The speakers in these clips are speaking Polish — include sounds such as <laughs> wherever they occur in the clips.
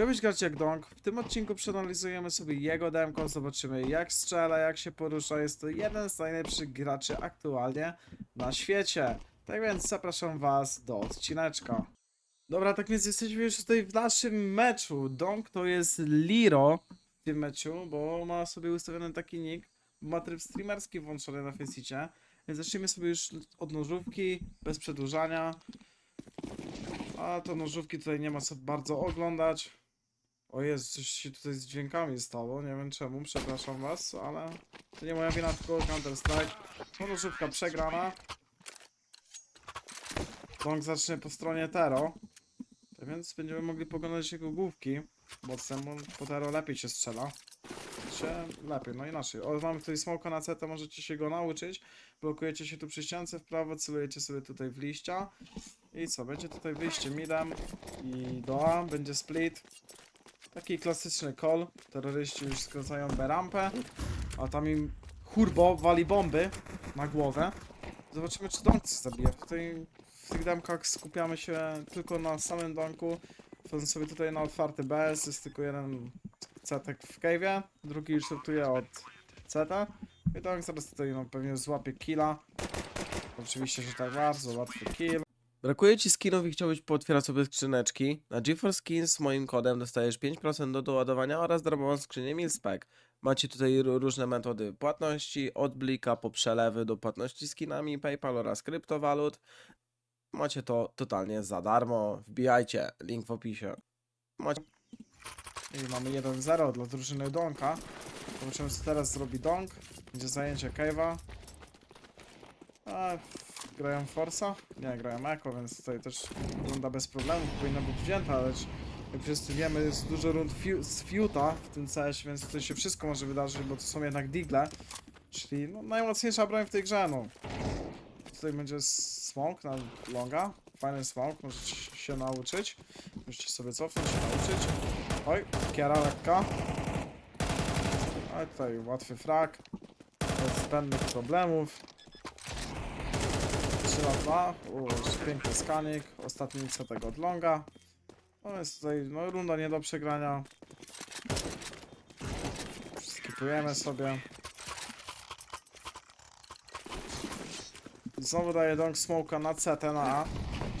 Chciałbyś grać jak Dong? W tym odcinku przeanalizujemy sobie jego demko, zobaczymy jak strzela, jak się porusza. Jest to jeden z najlepszych graczy aktualnie na świecie. Tak więc zapraszam was do odcineczka. Dobra, tak więc jesteśmy już tutaj w naszym meczu. Dong to jest Liro w tym meczu, bo ma sobie ustawiony taki nick. Ma tryb streamerski włączony na Faceicie. Więc zacznijmy sobie już od nożówki, bez przedłużania. A to nożówki tutaj nie ma co bardzo oglądać. O jest, coś się tutaj z dźwiękami stało, nie wiem czemu, przepraszam was, ale to nie moja wina, tylko Counter Strike. Nożówka przegrana. Dong zacznie po stronie Tero. Tak więc będziemy mogli poglądać jego główki. Bo temu po Tero lepiej się strzela. Się lepiej, no inaczej. O, mamy tutaj smoka na CT, możecie się go nauczyć. Blokujecie się tu przy ściance w prawo, celujecie sobie tutaj w liścia. I co, będzie tutaj wyjście midem i do A, będzie split. Taki klasyczny call. Terroryści już skracają B rampę, a tam im hurbo wali bomby na głowę. Zobaczymy, czy donk zabije. W, tej, w tych demkach skupiamy się tylko na samym donku. Wchodzę sobie tutaj na otwarty BS, jest tylko jeden cetek w cave'ie, drugi już sortuje od CT. I donk zaraz tutaj no, pewnie złapie killa. Oczywiście, że tak bardzo łatwy kill. Brakuje ci skinów i chciałbyś pootwierać sobie skrzyneczki? Na GeForce Skins z moim kodem dostajesz 5% do doładowania oraz darmową skrzynię Milspec. Macie tutaj różne metody płatności, od blika po przelewy do płatności skinami, PayPal oraz kryptowalut. Macie to totalnie za darmo. Wbijajcie, link w opisie. Macie I mamy 1-0 dla drużyny Donka. Zobaczymy co teraz zrobi Donk. Będzie zajęcie Cave'a. Grają Forsa? Nie, grają Echo, więc tutaj też runda bez problemu powinna być wzięta, ale jak wszyscy wiemy jest dużo rund fiu z Fiuta w tym CS, więc tutaj się wszystko może wydarzyć, bo to są jednak digle. Czyli no, najmocniejsza broń w tej grze, no. Tutaj będzie smoke na longa. Fajny smoke, możecie się nauczyć. Możecie sobie cofnąć, się nauczyć. Oj, kiera lekka. Ale tutaj łatwy frak. Bez zbędnych problemów. 3 na 2. U, jeszcze piękny skanik. Ostatni co tego od longa. No jest tutaj no, runda nie do przegrania. Skipujemy sobie. Znowu daje dong smoka na CT na A.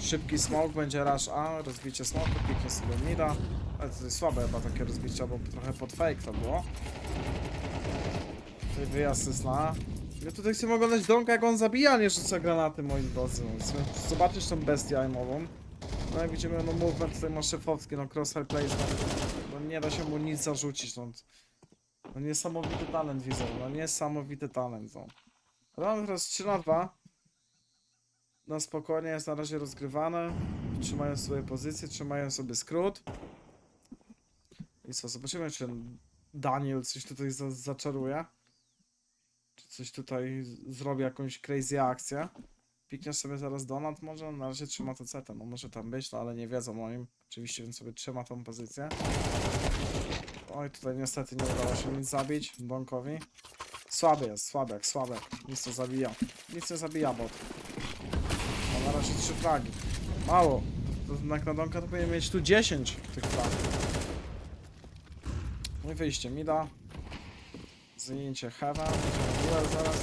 Szybki smoke, będzie rush A, rozbicie smoku, piknie sobie mida. Ale to jest słabe chyba takie rozbicie, bo trochę pod fake to było. Tutaj wyjazd jest na A. Ja tutaj chcę oglądać Donka jak on zabija, nie rzuca granaty moi drodzy. No, chcę zobaczyć tą bestię aimową. No jak widzimy, no movement tutaj ma szefowski, no crosshair plays, no, no nie da się mu nic zarzucić, no. No niesamowity talent widzę, no niesamowity talent, no. Ale teraz 3 na 2. No spokojnie jest na razie rozgrywane. Trzymają swoje pozycje, trzymają sobie skrót. I co, zobaczymy czy Daniel coś tutaj za zaczaruje. Coś tutaj zrobi jakąś crazy akcję. Piknie sobie zaraz Donat może, na razie trzyma to CT, no może tam być, no ale nie wiedzą o nim. Oczywiście, więc sobie trzyma tą pozycję. Oj, tutaj niestety nie udało się nic zabić Donkowi. Słaby jest, słabek, słabek. Nic nie zabija. Nic nie zabija bot. Ma na razie 3 fragi. Mało. To, to na Donka to powinien mieć tu 10 tych fragów. No i wyjście mida. Zajęcie heaven. Duel zaraz.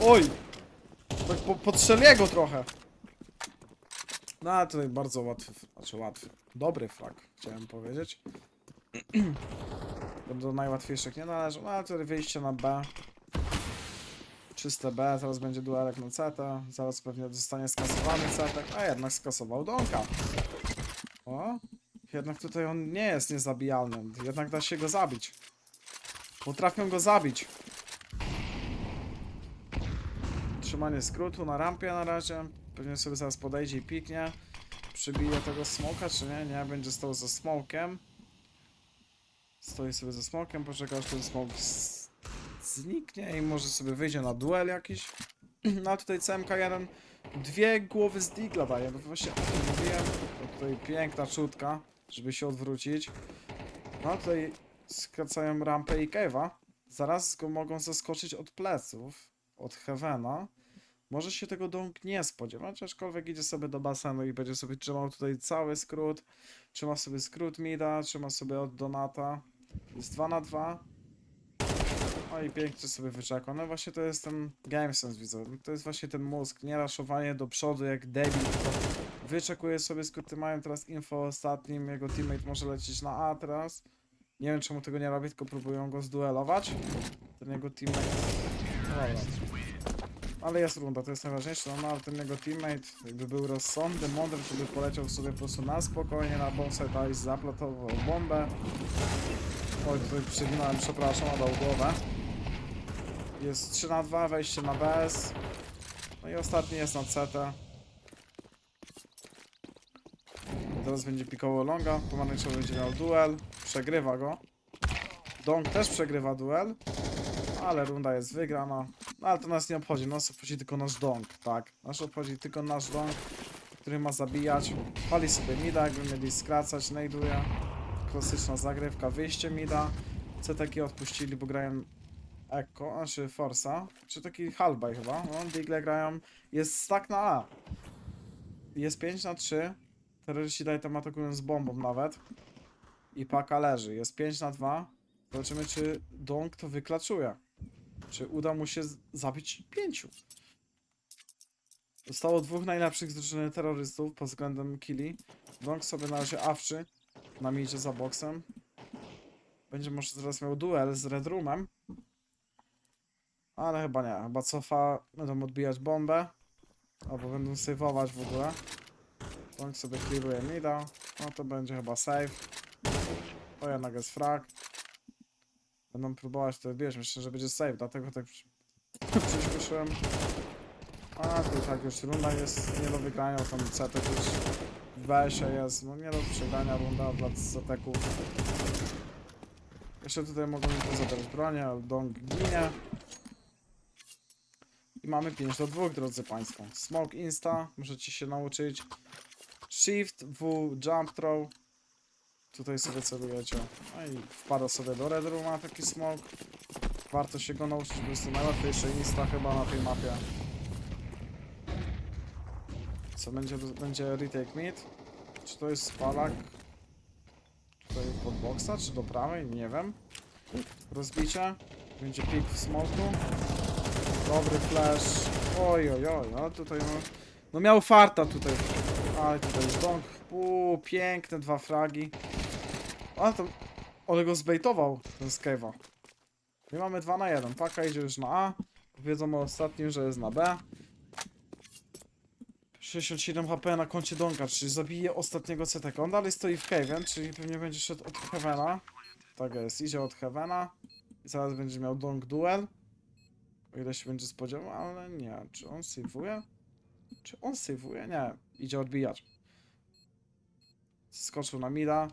Oj! Tak po, go trochę. No ale tutaj bardzo łatwy, znaczy łatwy. Dobry flag, chciałem powiedzieć. <clears throat> Do- najłatwiejszych nie należy. No ale tutaj wyjście na B. Czyste B, zaraz będzie duelek na CT. Zaraz pewnie zostanie skasowany CT, a jednak skasował Donka. O, jednak tutaj on nie jest niezabijalny. Jednak da się go zabić. Potrafią go zabić. Trzymanie skrótu na rampie na razie. Pewnie sobie zaraz podejdzie i piknie. Przybije tego smoka, czy nie? Nie, będzie stał za smokiem. Stoi sobie ze smokiem, poczeka aż ten smok zniknie i może sobie wyjdzie na duel jakiś. No a tutaj CMK1 dwie głowy z Digla daje. No właśnie o tym mówiłem. To tutaj piękna czutka, żeby się odwrócić. No tutaj skracają rampę i Cave'a. Zaraz go mogą zaskoczyć od pleców, od Heavena. Może się tego Dong nie spodziewać, aczkolwiek idzie sobie do basenu i będzie sobie trzymał tutaj cały skrót. Trzyma sobie skrót mida, trzyma sobie od Donata. Jest 2 na 2. No i pięknie sobie wyczekał. No właśnie to jest ten game sense, widzę. To jest właśnie ten mózg, nie raszowanie do przodu jak debil. Wyczekuje sobie, skróty mają teraz info o ostatnim, jego teammate może lecieć na A teraz. Nie wiem czemu tego nie robi, tylko próbują go zduelować. Ten jego teammate... Dobra. Ale jest runda, to jest najważniejsze, no, ale ten jego teammate jakby był rozsądny, mądry, żeby poleciał sobie po prostu na spokojnie na bombsite i zaplatował bombę. Oj, tutaj przeginałem, przepraszam, a dał głowę. Jest 3 na 2, wejście na BS. No i ostatni jest na CT. Teraz będzie pikował longa, pomarańczowy będzie miał duel, przegrywa go. Dong też przegrywa duel, ale runda jest wygrana. No ale to nas nie obchodzi, nas obchodzi tylko nasz dong, tak. Nas obchodzi tylko nasz dong, który ma zabijać. Pali sobie mida, jakby mieli skracać, najduje. Klasyczna zagrywka, wyjście mida. CTK odpuścili, bo grają Echo, znaczy Forsa, czy taki Halbaj chyba, no, Digle grają, jest stack na A. Jest 5 na 3, terroryści daj tam atakują z bombą nawet. I paka leży, jest 5 na 2. Zobaczymy czy Dong to wyklaczuje. Czy uda mu się zabić pięciu. Zostało dwóch najlepszych z drużyny terrorystów pod względem killi. Dong sobie na razie awczy, na midzie za boksem. Będzie może zaraz miał duel z Red Roomem. Ale chyba nie, chyba cofa, będą odbijać bombę. Albo będą saveować w ogóle. Dong sobie clearuje mida. No to będzie chyba save. To jednak jest frag. Będą próbować to wbijać, myślę, że będzie save, dlatego tak przy- <laughs> przyspieszyłem. A i tak już runda jest nie do wygrania, tam CT już w BS-ie jest, no nie do przegrania runda dla CT-ków. Jeszcze tutaj mogą mi zabrać bronię, Dong ginie. I mamy 5 do 2, drodzy Państwo. Smoke Insta, możecie się nauczyć. Shift, W, Jump Throw. Tutaj sobie celujecie. No i wpada sobie do Red Rooma taki smoke. Warto się go nauczyć, bo jest to najłatwiejsze Insta chyba na tej mapie. Co będzie, będzie retake mid? Czy to jest spalak? Tutaj pod boxa, czy do prawej? Nie wiem. Rozbicie. Będzie pik w smoku. Dobry flash. Oj, oj, oj, no tutaj no... No miał farta tutaj. Ale tutaj jest dong. Uuu, piękne dwa fragi. A to... Ale go zbejtował, ten Skave'a. I mamy 2 na 1. Paka idzie już na A. Wiedzą o ostatnim, że jest na B. 67 HP na koncie Donka, czyli zabije ostatniego CTK. On dalej stoi w Haven, czyli pewnie będzie szedł od Heavena. Tak jest, idzie od Heavena. I zaraz będzie miał Donk duel. O ile się będzie spodziewał, ale nie. Czy on save'uje? Czy on save'uje? Nie. Idzie odbijać. Skoczył na mida.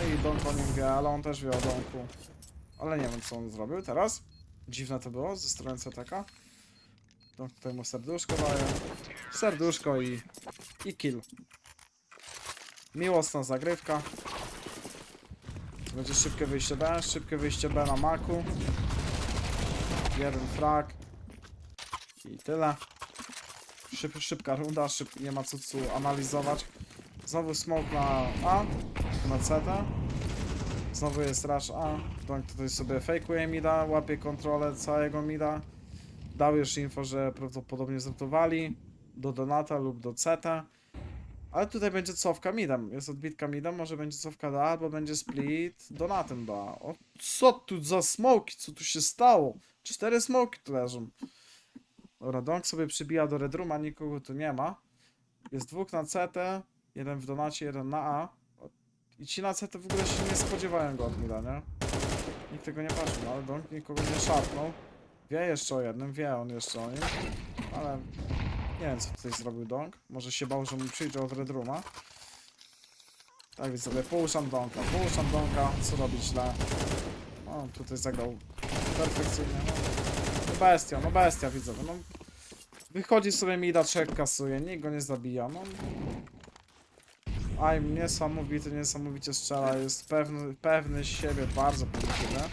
No i nim wie, ale on też wie o Donku. Ale nie wiem co on zrobił teraz. Dziwne to było ze strony CTK. Donk tutaj mu serduszko daje. Serduszko i, i kill. Miłosna zagrywka. Będzie szybkie wyjście B, szybkie wyjście B na maku. Jeden frag. I tyle. Szyb, szybka runda, szyb, nie ma co tu analizować. Znowu smoke na A, na CT. Znowu jest rush A. Donk tutaj sobie fejkuje mida, łapie kontrolę całego mida. Dał już info, że prawdopodobnie zrotowali do Donata lub do CT. Ale tutaj będzie cofka midem. Jest odbitka midem, może będzie cofka do A, albo będzie split Donatem do A. O, co tu za smoki? Co tu się stało? Cztery smoki tu leżą. Dobra, Donk sobie przybija do Red Rooma, nikogo tu nie ma. Jest dwóch na CT, jeden w Donacie, jeden na A. I ci na CT w ogóle się nie spodziewają go od mida, nie? Nikt tego nie patrzył, no, ale Donk nikogo nie szarpnął. Wie jeszcze o jednym, wie on jeszcze o nim, ale nie wiem co tutaj zrobił Donk. Może się bał, że mu przyjdzie od Red Rooma. Tak więc sobie puszczam Donka, puszczam Donka, co robić źle. O, tutaj zagrał perfekcyjnie, no. no bestia, no bestia widzę, no. Wychodzi sobie mida, trzech kasuje, nikt go nie zabija, no. Aj, niesamowity, niesamowicie strzela, jest pewny, pewny siebie, bardzo pozytywny.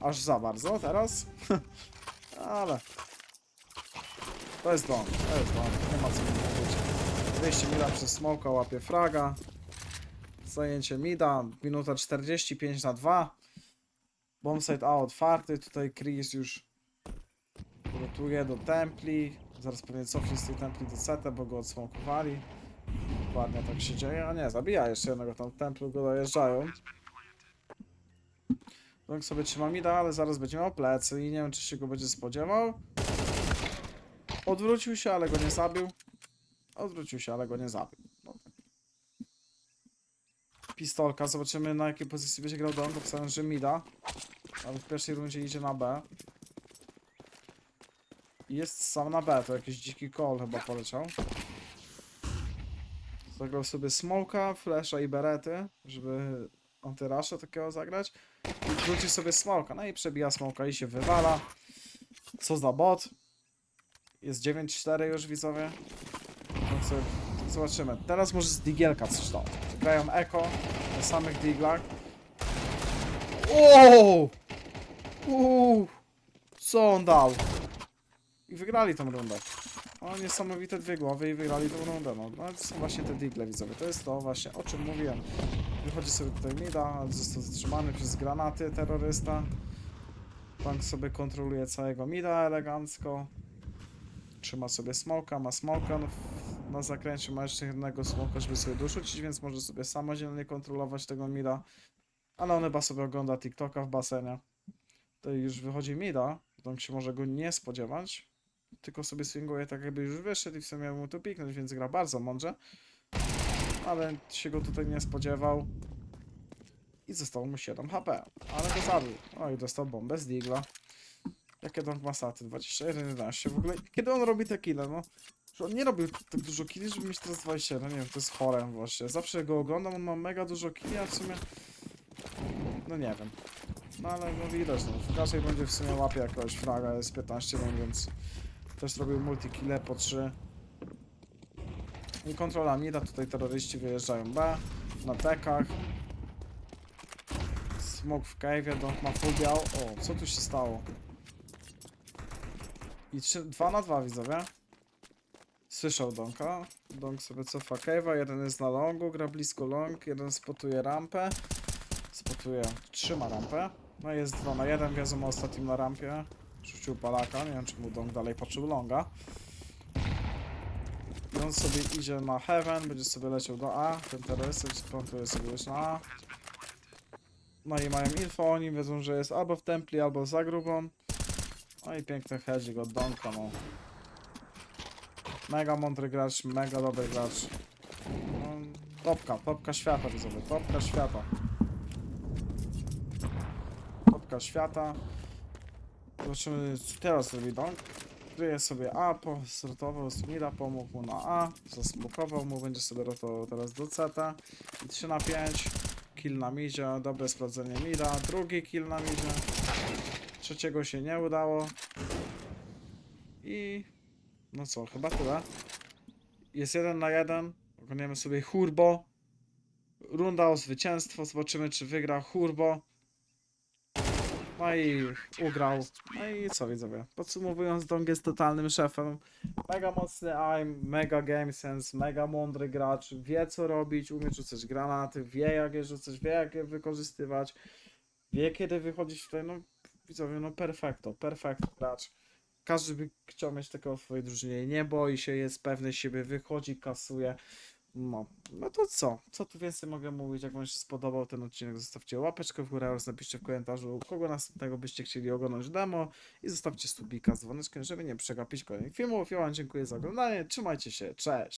Aż za bardzo teraz. <laughs> Ale... To jest dom, to jest dom, nie ma co mówić. Wyjście Mila przez smoka, łapie fraga. Zajęcie mida, minuta 45 na 2. Bombsite A otwarty, tutaj Chris już gotuje do templi. Zaraz pewnie cofnie z tej templi do seta, bo go odsmokowali. Dokładnie tak się dzieje, a nie, zabija jeszcze jednego tam templu, go dojeżdżają. Donk sobie trzyma mida, ale zaraz będzie miał plecy i nie wiem czy się go będzie spodziewał. Odwrócił się, ale go nie zabił. Odwrócił się, ale go nie zabił. No. Pistolka, zobaczymy na jakiej pozycji będzie grał Donk, obstawiam, że mida. Ale w pierwszej rundzie idzie na B. Jest sam na B, to jakiś dziki call chyba poleciał. Zagrał sobie smoka, flasha i berety, żeby antyrasza takiego zagrać. I wróci sobie smoka, no i przebija smoka i się wywala. Co za bot. Jest 9-4 już widzowie. No zobaczymy. Teraz może z Digielka coś dał. Grają Eko na samych Diglach. Ooo! Uuu! Co on dał? I wygrali tą rundę. O, niesamowite dwie głowy i wygrali tą rundę. No, no to są właśnie te digle widzowie. To jest to właśnie, o czym mówiłem. Wychodzi sobie tutaj Mida, został zatrzymany przez granaty terrorysta. Tank sobie kontroluje całego Mida elegancko. Trzyma sobie smoka, ma smoka no, na zakręcie, ma jeszcze jednego smoka, żeby sobie dorzucić, więc może sobie samodzielnie kontrolować tego Mida. Ale on chyba sobie ogląda TikToka w basenie. To już wychodzi Mida, Tank się może go nie spodziewać. Tylko sobie swinguje tak jakby już wyszedł i w sumie mu to piknąć, więc gra bardzo mądrze. Ale się go tutaj nie spodziewał. I zostało mu 7 HP. Ale go zabił. O i dostał bombę z Digla. Jakie donk ma staty? 21, 11. W ogóle kiedy on robi te kille, no? Że on nie robił tak dużo killi, żeby mieć teraz 21. Nie wiem, to jest chore właśnie. Zawsze go oglądam, on ma mega dużo killi, a w sumie... No nie wiem. No ale no widać, no. W każdej rundzie w sumie łapie jakąś fraga, jest 15 rund, więc... Też robił multi-kille po 3. I kontrola mida, tutaj terroryści wyjeżdżają B, na tekach. Smok w cave'ie, Donk ma full biał. O, co tu się stało? I 3, 2 na 2 widzowie. Słyszał Donka. Donk sobie cofa cave'a, jeden jest na longu, gra blisko long, jeden spotuje rampę. Spotuje, trzyma rampę. No jest 2 na 1, wiedzą o ostatnim na rampie. Rzucił palaka, nie wiem czy mu dalej patrzył longa. I on sobie idzie na Heaven, będzie sobie leciał do A, ten terrorysta plantuje sobie już na A. No i mają info o nim, wiedzą, że jest albo w templi, albo za grubą. No i piękny hedzik od Donka, no. Mega mądry gracz, mega dobry gracz. No, topka, topka świata widzowie, topka świata. Topka świata. Zobaczymy, co teraz robi Donk. Kryje sobie A, po, zrotował z Mira, pomógł mu na A, zasmukował mu, będzie sobie rotował teraz do. I 3 na 5, kill na midzie, dobre sprawdzenie mida, drugi kill na midzie. Trzeciego się nie udało. I no co, chyba tyle. Jest jeden na jeden, oglądamy sobie Hurbo. Runda o zwycięstwo, zobaczymy czy wygra Hurbo. No i ugrał. No i co widzowie? Podsumowując, Dong jest totalnym szefem. Mega mocny aim, mega game sense, mega mądry gracz. Wie co robić, umie rzucać granaty, wie jak je rzucać, wie jak je wykorzystywać. Wie kiedy wychodzić tutaj. No widzowie, no perfekto, perfekto gracz. Każdy by chciał mieć takiego w swojej drużynie. Nie boi się, jest pewny siebie, wychodzi, kasuje. No, no to co? Co tu więcej mogę mówić? Jak Wam się spodobał ten odcinek, zostawcie łapeczkę w górę oraz napiszcie w komentarzu, kogo następnego byście chcieli oglądać demo i zostawcie subika z dzwoneczkiem, żeby nie przegapić kolejnych filmów. Ja Wam dziękuję za oglądanie, trzymajcie się, cześć!